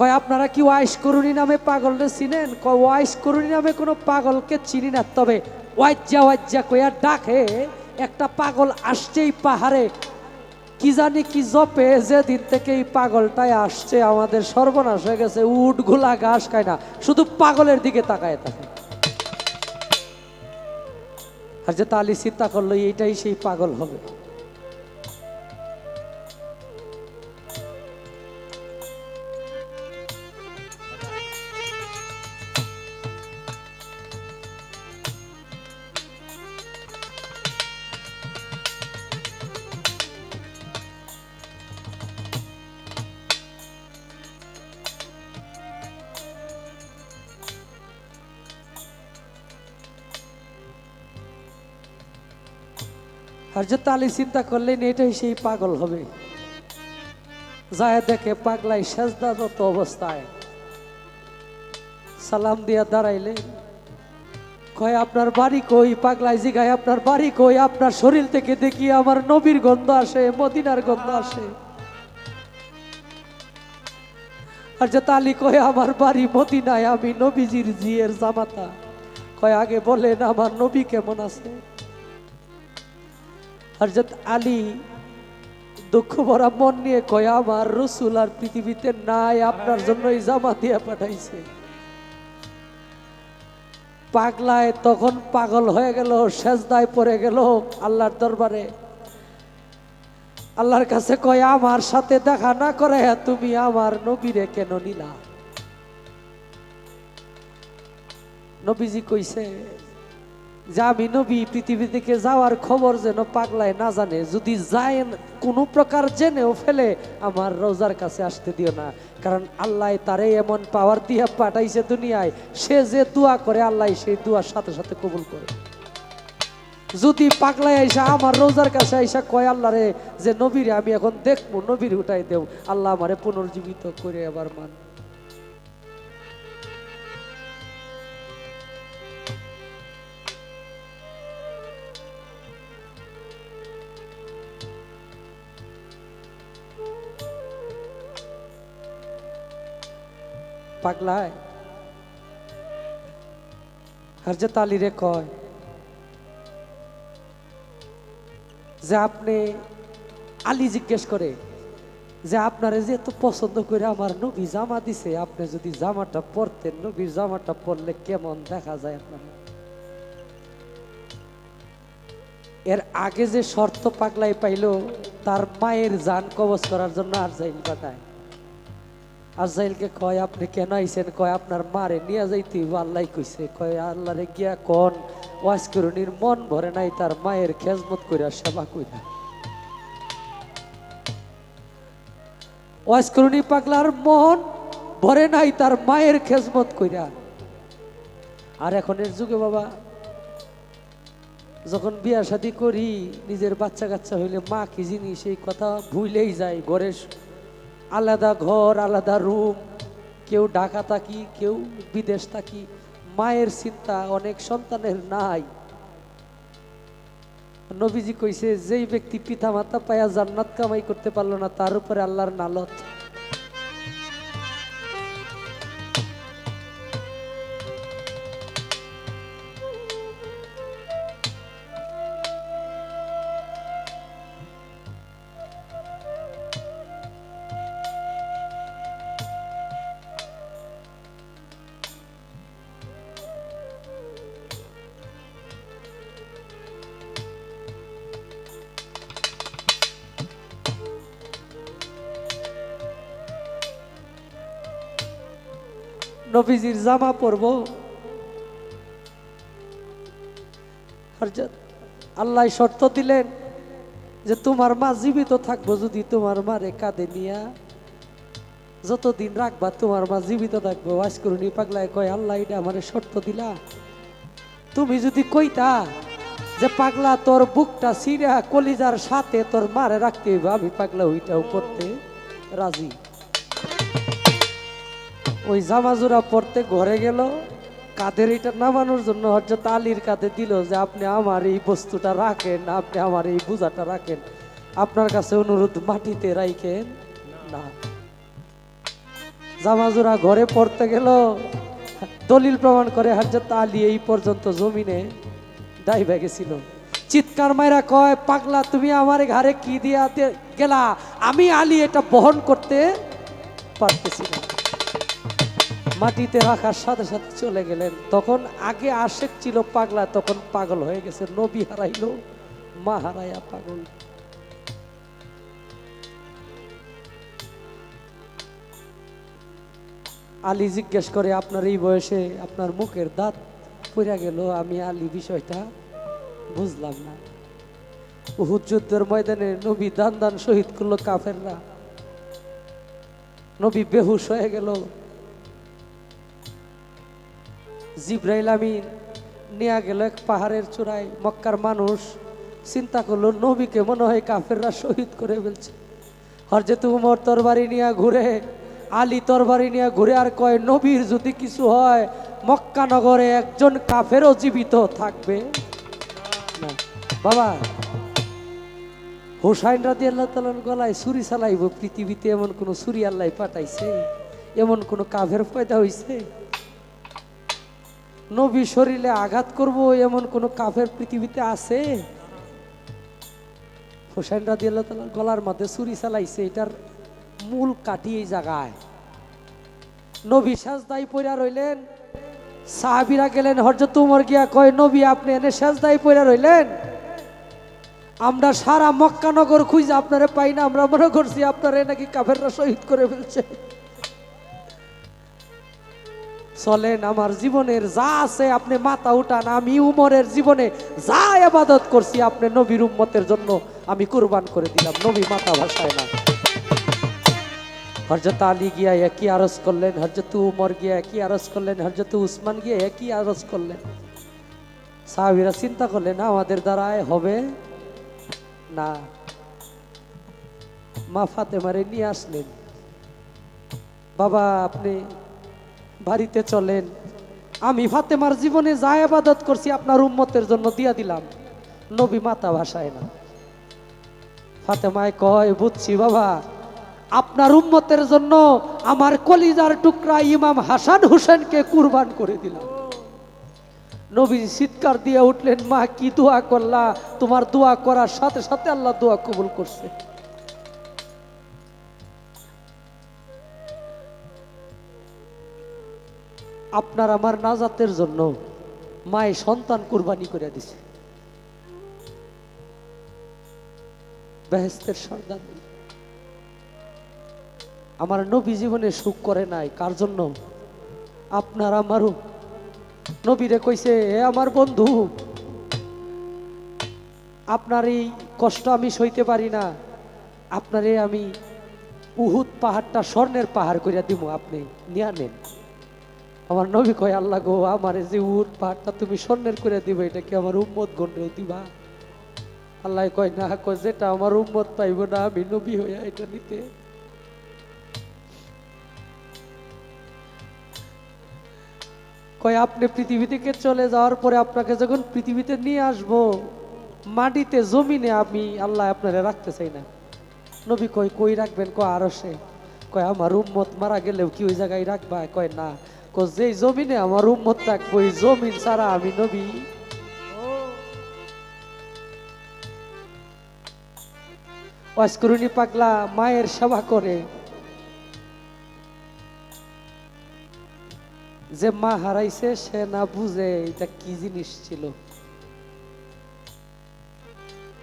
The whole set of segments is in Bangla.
কয়, আপনারা কি ওয়াইস করুনি নামে পাগলরে চিনেন? কয় ওয়াইস করুনি নামে কোনো পাগলকে চিনি না। তবে ওয়াজ্জা ওয়াজ্জা কইয়া ডাকে, একটা পাগল আসছেই পাহাড়ে। কি জানি কি জপে, যেদিন থেকে এই পাগলটাই আসছে, আমাদের সর্বনাশ হয়ে গেছে উট ঘোলা ঘাস খায় না, শুধু পাগলের দিকে তাকায় থাকে। আর যে তালি চিন্তা করল, এইটাই সেই পাগল হবে। আর যে তালি চিন্তা করলেন, এটাই সেই পাগল হবে। যায় দেখে পাগলাই সেজদারত অবস্থায়। সালাম দিয়া দাঁড়াইলে কয়, আপনার বাড়ি কই? পাগলাই জিগায়, আপনার বাড়ি কই? আপনার শরীর থেকে দেখি আমার নবীর গন্ধ আসে, মদিনার গন্ধ আসে। আর যে তালি কয়, আমার বাড়ি মদিনায় আমি নবীজির জিয়ের জামাতা। কয়, আগে বলেন, আমার নবী কেমন আছে? হরজত আলী দুঃখ ভরা মন নিয়ে কয়, আমার রসুল আর পৃথিবীতে নাই, আপনার জন্য এই জামা দিয়ে পাঠাইছে। পাগলায় তখন পাগল হয়ে গেল, সেজদায় পড়ে গেল আল্লাহর দরবারে। আল্লাহর কাছে কয়, আমার সাথে দেখা না করে তুমি আমার নবীরে কেন নিলা? নবীজি কইছে যে আমি নবী, পৃথিবী থেকে যাওয়ার খবর যেন পাগলায় না জানে, যদি যায় কোনো প্রকার জেনেও ফেলে, আমার রোজার কাছে আসতে দিও না। কারণ আল্লাহ তারে এমন পাওয়ার দিয়া পাঠাইছে দুনিয়ায়, সে যে দোয়া করে, আল্লাহ সেই দোয়ার সাথে সাথে কবুল করে। যদি পাগলায় আইসা, আমার রোজার কাছে আইসা কয়, আল্লাহ রে, যে নবীরে আমি এখন দেখব, নবীর উঠাই দেব আল্লাহ আমারে পুনর্জীবিত করে আবার মান পাগলায় আর যে তালিরে কয় যে আপনি আলী জিজ্ঞেস করে যে আপনারে যে এত পছন্দ করে আমার নবী জামা দিছে, আপনি যদি জামাটা পরতেন, নবীর জামাটা পরলে কেমন দেখা যায় আপনার? এর আগে যে শর্ত পাগলাই পাইলো, তার মায়ের জান কবচ করার জন্য আর যাইল পাঠায়। আজাইলকে কয়, আপনি কেন আইছেন? কয়, আপনার মারে নিয়ে যাইতে আল্লাহ কইছে। কয়, আল্লাহরে গিয়া কন, ওয়াজ করুনির মন ভরে নাই, তার মায়ের খেজমত কইরা সেবা কইরা। ওয়াজ করুনি পাগলার মন ভরে নাই, তার মায়ের খেজমত কইরা। আর এখনের যুগে বাবা, যখন বিয়া শাদি করি, নিজের বাচ্চা কাচ্চা হইলে মা কি জিনিস, এই কথা ভুলেই যায়, ঘরের আলাদা ঘর, আলাদা রুম, কেউ ঢাকা থাকি কেউ বিদেশ থাকি মায়ের চিন্তা, অনেক সন্তানের নাই। নবীজি কইছে, যেই ব্যক্তি পিতা মাতা পায়া জান্নাত কামাই করতে পারল না, তার উপরে আল্লাহর নালত। নবীজির জামা পরব। আল্লাহ শর্ত দিলেন যে তোমার মা জীবিত থাকব যদি তোমার মারে কাঁধে নিয়া যতদিন রাখবা তোমার মা জীবিত থাকব। ওয়াজ করুনি পাগলায় কয়, আল্লাহ, এটা আমার শর্ত দিলা। তুমি যদি কইতা যে পাগলা তোর বুকটা সিরা কলিজার সাথে তোর মারে রাখতে হইব, আমি পাগলা ওইটাও করতে রাজি। ওই জামাজুরা পড়তে ঘরে গেল, কাঁধের এটা নামানোর জন্য হজরত আলীর কাঁধে দিল যে, আপনি আমার এই বস্তুটা রাখেন, আপনি আমার এই বোঝাটা রাখেন। আপনার কাছে অনুরোধ, মাটিতে রাখেন না। জামাজুরা ঘরে পড়তে গেল, দলিল প্রমাণ করে হাজরত আলী এই পর্যন্ত জমিনে দাইবা গেছিল। চিৎকার মাইরা কয়, পাগলা, তুমি আমার ঘরে কি দিয়া গেলা? আমি আলী এটা বহন করতে পারতেছি না। মাটিতে রাখার সাথে সাথে চলে গেলেন। তখন আগে আশেক ছিল পাগলা, তখন পাগল হয়ে গেছে। নবী হারাইলো, মা হারাইয়া পাগল। আলী জিজ্ঞেস করে, আপনার এই বয়সে আপনার মুখের দাঁত পড়ে গেল? আমি আলী বিষয়টা বুঝলাম না। উহুদ যুদ্ধের ময়দানে নবী দান দান শহীদ করল কাফেররা। নবী বেহুশ হয়ে গেল। জিব্রাইল আমিন নিয়ে গেল এক পাহাড়ের চূড়ায়, মক্কার মানুষ চিন্তা করল, নবীকে মনে হয় কাফেররা শহীদ করে ফেলছে। হরজেত উমর তরবারি নিয়ে ঘুরে, আলী তরবারি নিয়ে ঘুরে আর কয়, নবীর যদি কিছু হয়, মক্কা নগরে একজন কাফেরও জীবিত থাকবে। বাবা, হোসাইন রাদি আল্লাহ তালার গলায় ছুরি চালাইব, পৃথিবীতে এমন কোনো ছুরি আল্লাহ পাঠাইছে? এমন কোনো কাফের পয়দা হইছে? নবী শরীরে আঘাত করব, এমন কোন কাফের পৃথিবীতে আছে? হোসেন রাজি আল্লাহ গলার মধ্যে ছুরি চালাইছে, এটার মূল কাটি এই জায়গায়। নবী সাজদাই পইরা রইলেন। সাহাবিরা গেলেন হরজত উমর গিয়া কয়, নবী, আপনি এনে সাজদাই পইরা রইলেন? আমরা সারা মক্কানগর খুঁজে আপনারে পাই না, আমরা মনে করছি আপনারে নাকি কাফেররা শহীদ করে ফেলছে। চলেন, আমার জীবনের যা আছে আপনি মাথা উঠান, আমি উমরের জীবনে যা আবাদত করছি আপনি নবীর উম্মতের জন্য আমি কুরবান করে দিলাম। নবী মাথা ভাসায় না। হরজত আলী গিয়া একই আরজ করলেন হরজত উমর গিয়া একই আরজ করলেন হরজত উসমান গিয়া একই আরজ করলেন। সাহাবিরা চিন্তা করলেন, আমাদের দ্বারায় হবে না। মা ফাতেমারে নিয়ে আসলেন। বাবা, আপনি বাড়িতে চলেন। আমি ফাতেমার জীবনে যা আবাদত করছি আপনার উম্মতের জন্য দিয়া দিলাম। নবী মাতা ভাষায় না। ফাতেমায় কয়, বুঝছি বাবা। আপনার উম্মতের জন্য আমার কলিজার টুকরা ইমাম হাসান হোসেনকে কুরবান করে দিলাম। নবী চিৎকার দিয়ে উঠলেন, মা, কি দোয়া করলা? তোমার দোয়া করার সাথে সাথে আল্লাহ দোয়া কবুল করছে। আপনার আমার নাজাতের জন্য মায়ে সন্তান কুরবানি করে দিছে। বেহেস্তের সর্দার আমার নবী জীবনে সুখ করে নাই, কার জন্য? আপনার আমারও। নবীরে কইছে, এ আমার বন্ধু, আপনার এই কষ্ট আমি সইতে পারি না। আপনারে আমি উহুদ পাহাড়টা স্বর্ণের পাহাড় করিয়া দিব আপনি নিয়া নেন। আমার নবী কয়, আল্লাহ গো, আমার যে উট পাহাড়টা তুমি স্বর্ণের করে দিবে, এটা কি আমার উম্মত গন্ডেও দিবা? আল্লাহ কয়, না কয় যেটা আমার উম্মত পাইব না, আমি নবী হইয়া এটা নিতে। কয়, আপনি পৃথিবী থেকে চলে যাওয়ার পরে আপনাকে যখন পৃথিবীতে নিয়ে আসব, মাটিতে, জমিনে আমি আল্লাহ আপনারা রাখতে চাই না। নবী কয়, কই রাখবেন? কয় আরও সে কয়, আমার উম্মত মারা গেলেও কি ওই জায়গায় রাখবা? কয়, না। যেই জমিনে আমার উম্মত থাকব ওই জমিন ছাড়া আমি নবী। পাগলা, মায়ের সেবা করে। যে মা হারাইছে, সে না বুঝে এটা কি জিনিস ছিল।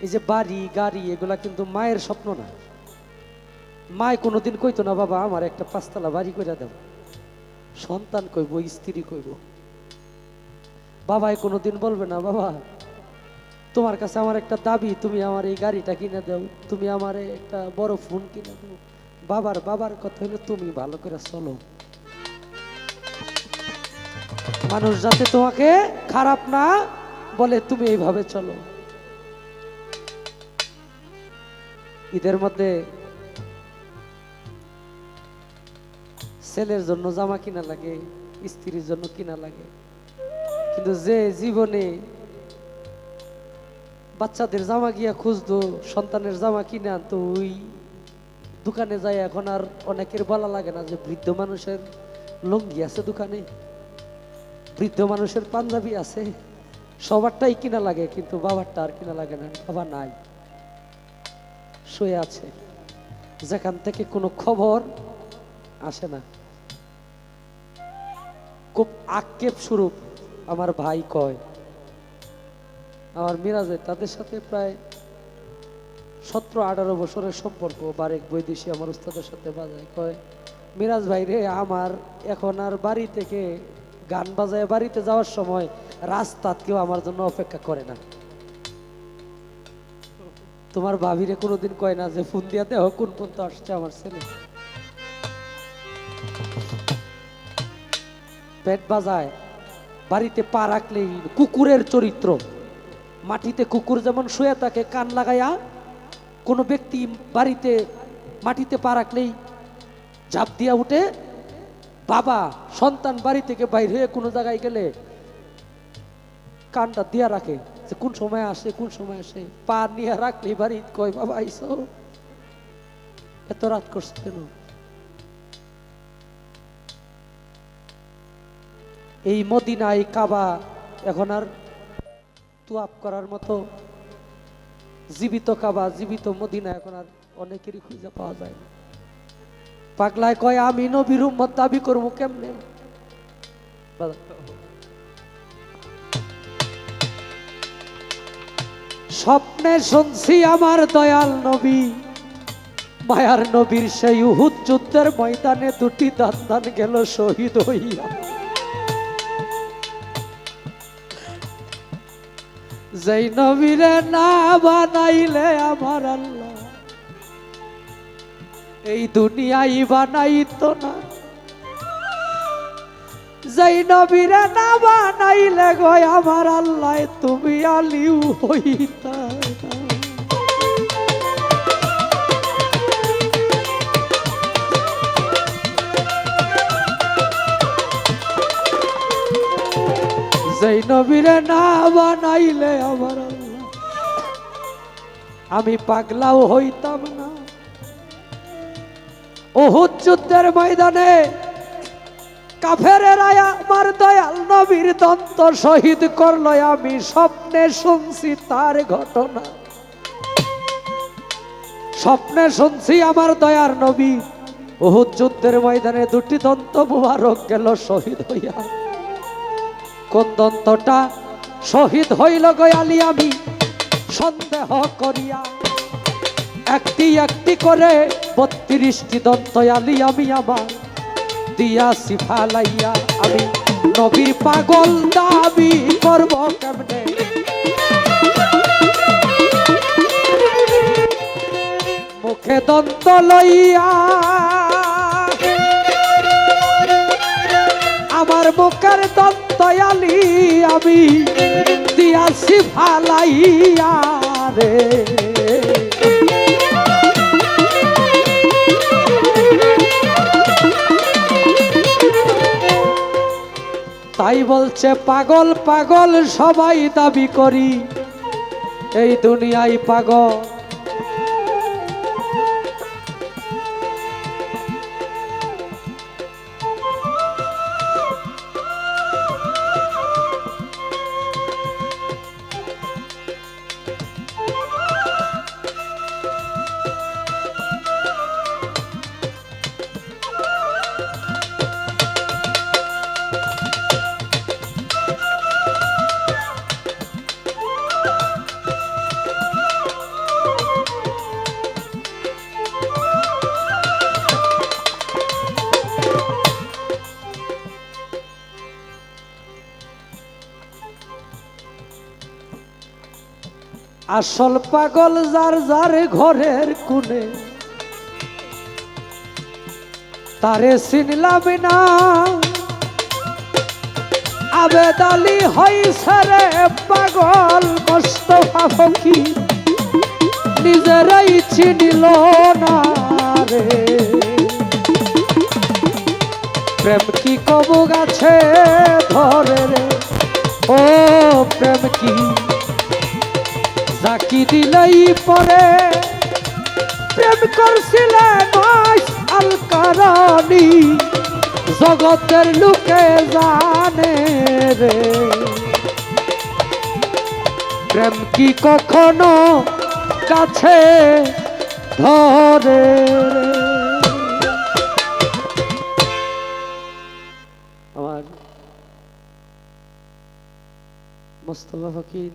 এই যে বাড়ি, গাড়ি, এগুলা কিন্তু মায়ের স্বপ্ন না। মায় কোনোদিন কইতো না, বাবা, আমার একটা পাঁচতলা বাড়ি করে দাও সন্তান কইব, স্ত্রী কইব। বাবাই কোনোদিন বলবে না, বাবা, তোমার কাছে আমার একটা দাবি, তুমি আমার এই গাড়িটা কিনে দাও, তুমি আমার একটা বড় ফোন কিনে দাও। বাবার বাবার কথা হলো তুমি ভালো করে চলো। মানুষ যাতে তোমাকে খারাপ না বলে, তুমি এইভাবে চলো। ঈদের মধ্যে ছেলের জন্য জামা কিনা লাগে, স্ত্রীর জন্য কিনা লাগে। কিন্তু যে জীবনে বাচ্চাদের জামা গিয়া খুঁজতো, সন্তানের জামা কিনে আনতো ওই দোকানে যাই এখন আর অনেকের বলা লাগে না যে বৃদ্ধ মানুষের লুঙ্গি আছে দোকানে। বৃদ্ধ মানুষের পাঞ্জাবি আছে, সবারটাই কিনা লাগে, কিন্তু বাবারটা আর কিনা লাগে না, বাবা নাই, শুয়ে আছে। যেখান থেকে কোনো খবর আসে না। খুব আক্ষেপ স্বরূপ আমার ভাই কয়। আমার মিরাজে তাদের সাথে প্রায় সতেরো, আঠারো বছরের সম্পর্ক, বারেক বৈদেশি আমার উস্তাদের সাথে বাজায় কয়, মিরাজ ভাই রে, আমার এখন আর বাড়ি থেকে গান বাজায় বাড়িতে যাওয়ার সময় রাস্তাত কেউ আমার জন্য অপেক্ষা করে না। তোমার ভাবিরে কোনোদিন কয় না যে, ফোন দিয়া দেহ, কোন পর্যন্ত আসছে আমার ছেলে? পেট বাজায়, বাড়িতে পা রাখলেই কুকুরের চরিত্র। মাটিতে কুকুর যেমন শুয়ে থাকে, কান লাগাইয়া কোনো ব্যক্তি বাড়িতে মাটিতে পা রাখলেই ঝাঁপ দিয়া উঠে, বাবা, সন্তান বাড়ি থেকে বাইর হয়ে কোনো জায়গায় গেলে কানটা দিয়া রাখে, যে কোন সময় আসে, কোন সময় আসে। পা নিয়ে রাখলে বাড়ি কয়, বাবা, আইসো। এত রাত করছ কেন? এই মদিনা এই কাবা এখন আর তুয়াপ করার মতো জীবিত কাবা, জীবিত মদিনা এখন আর অনেকেরই খুঁজে পাওয়া যায় না। পাগলায় কয়, আমি নবীর উম্মত, দাবি করব কেমনে? স্বপ্নে শুনছি আমার দয়াল নবী, মায়ার নবীর সেই উহুদ যুদ্ধের ময়দানে দুটি দান্দান গেল শহীদ হইয়া। যেই নবীরে না বানাইলে আমার আল্লাহ। এই দুনিয়াই বানাইত না। যেই নবীরে না বানাইলে গো আমার আল্লাহ, তুমি আলিউ হইতা। যেই নবীরে না বানাইলে আমার আমি পাগলাও হইতাম না। ওহুদ যুদ্ধের ময়দানে কাফেরেরা আমার দয়াল নবীর দন্ত শহীদ করল, আমি স্বপ্নে শুনছি তার ঘটনা। স্বপ্নে শুনছি আমার দয়ার নবী। ওহুদ যুদ্ধের ময়দানে দুটি দন্ত মুবারক গেল শহীদ হইয়া। কোন দন্তটা শহীদ হইল গয়ালি আমি। সন্দেহ করিয়া একটি একটি করে বত্রিশটি দন্ত আলি আমি আমার। দিয়া সিফালাইয়া আমি নবীর পাগল দাবি করব কেমনে? মুখে দন্ত লইয়া আমার মুখের দন্তয়ালি আমি দিয়াছি ফালাইয়া রে। তাই বলছে, পাগল পাগল, সবাই দাবি করি। এই দুনিয়ায় পাগল আসল পাগল যার যার ঘরের কোণে। তারে চিনলাম না। আবেদালি হইছে রে পাগল মোস্তফা ফকির নিজেরাই চিনিল না রে। প্রেম কি কবু গাছে ধরে রে? ও প্রেম কি পরে প্রেম করছিলেন আল কারণী জগতের লোকে জানে রে প্রেম কি কখনো কাছে ধরে? আমার মোস্তফা ফকির